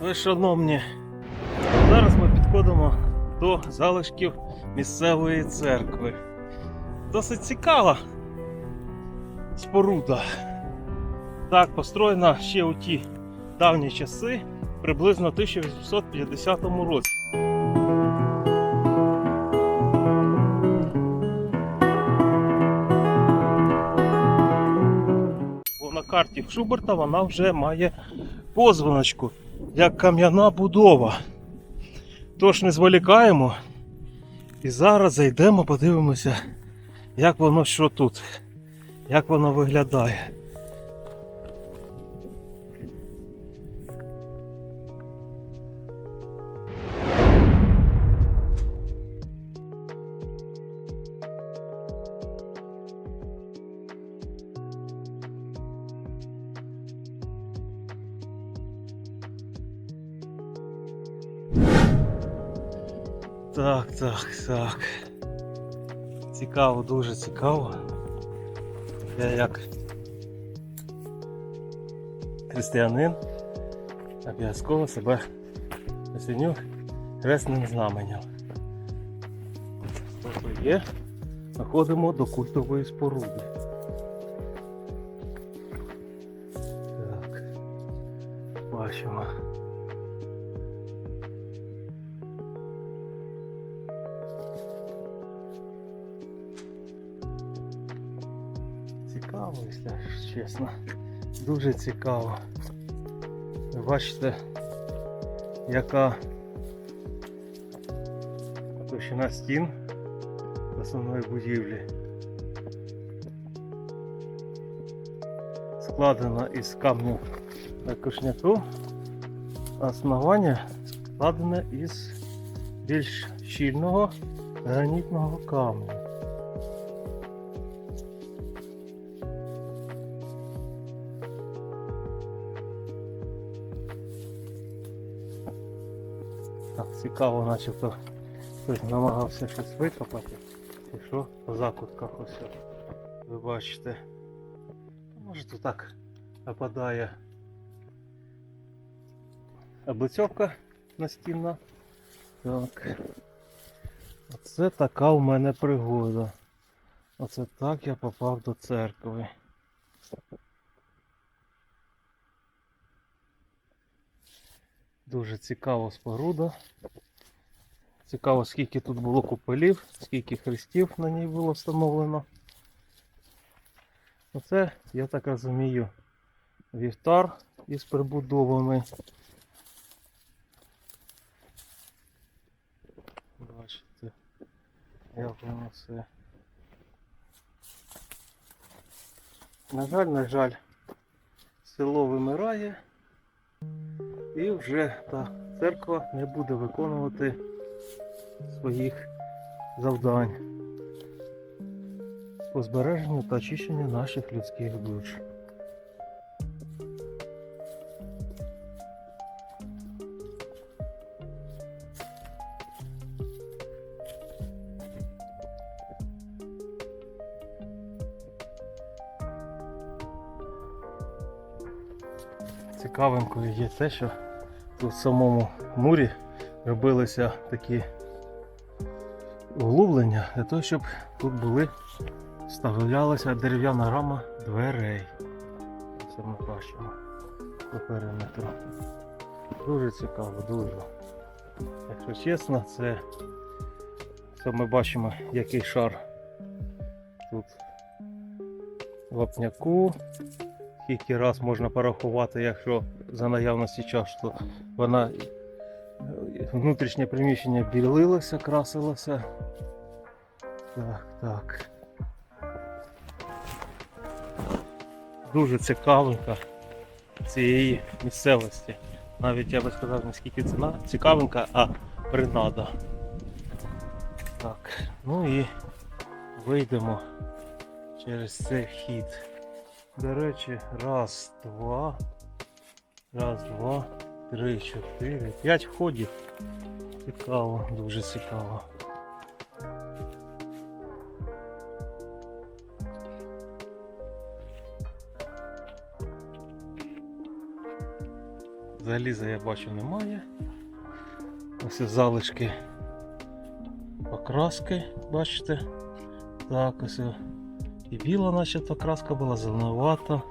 Ви шановні, зараз ми підходимо до залишків місцевої церкви. Досить цікава споруда. Так, построєна ще у ті давні часи, приблизно 1850 році. Бо на карті Шуберта вона вже має позначку як кам'яна будова. Тож не зволікаємо. І зараз зайдемо, подивимося, як воно що тут, як воно виглядає. Так, так, так. Цікаво, дуже цікаво. Я як християнин обов'язково себе осіню хресним знаменем. Тобто є, заходимо до культової споруди. Так, бачимо. Цікаво, якщо чесно. Дуже цікаво. Ви бачите, яка товщина стін основної будівлі. Складена із камню кошняту, а основання складене із більш щільного гранітного камню. Так, цікаво, начебто хтось намагався щось викопати. І що по закутках ось. Ви бачите. Може тут так нападає облицьовка настінна. Так. Оце така у мене пригода. Оце так я попав до церкви. Дуже цікава споруда. Цікаво, скільки тут було куполів, скільки хрестів на ній було встановлено. Оце, я так розумію, вівтар із прибудовами. Бачите, як воно все. На жаль, на жаль, село вимирає. І вже та церква не буде виконувати своїх завдань по збереженню та очищенню наших людських душ. Цікавинкою є те, що тут в самому мурі робилися такі углублення для того, щоб тут були вставлялася дерев'яна рама дверей. Це ми бачимо по периметру. Дуже цікаво, дуже. Якщо чесно, це, це ми бачимо який шар тут вапняку. Скільки раз можна порахувати, якщо за наявності часу вона е, внутрішнє приміщення білилося, красилося. Так, так. Дуже цікавинка цієї місцевості. Навіть я би сказав, не скільки ціна, цікавинка, а принада. Так, ну і вийдемо через цей вхід. До речі, раз, два, раз, два, три, чотири, п'ять входів. Цікаво, дуже цікаво. Заліза я бачу немає. Ось залишки покраски, бачите? Так, ось. І біла начебто краска була, зеленувата,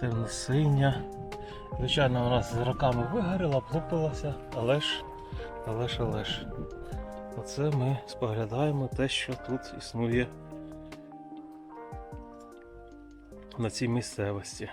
темно-синя. Звичайно, вона з роками вигоріла, плупилася, але ж, але ж, але ж. Оце ми споглядаємо те, що тут існує на цій місцевості.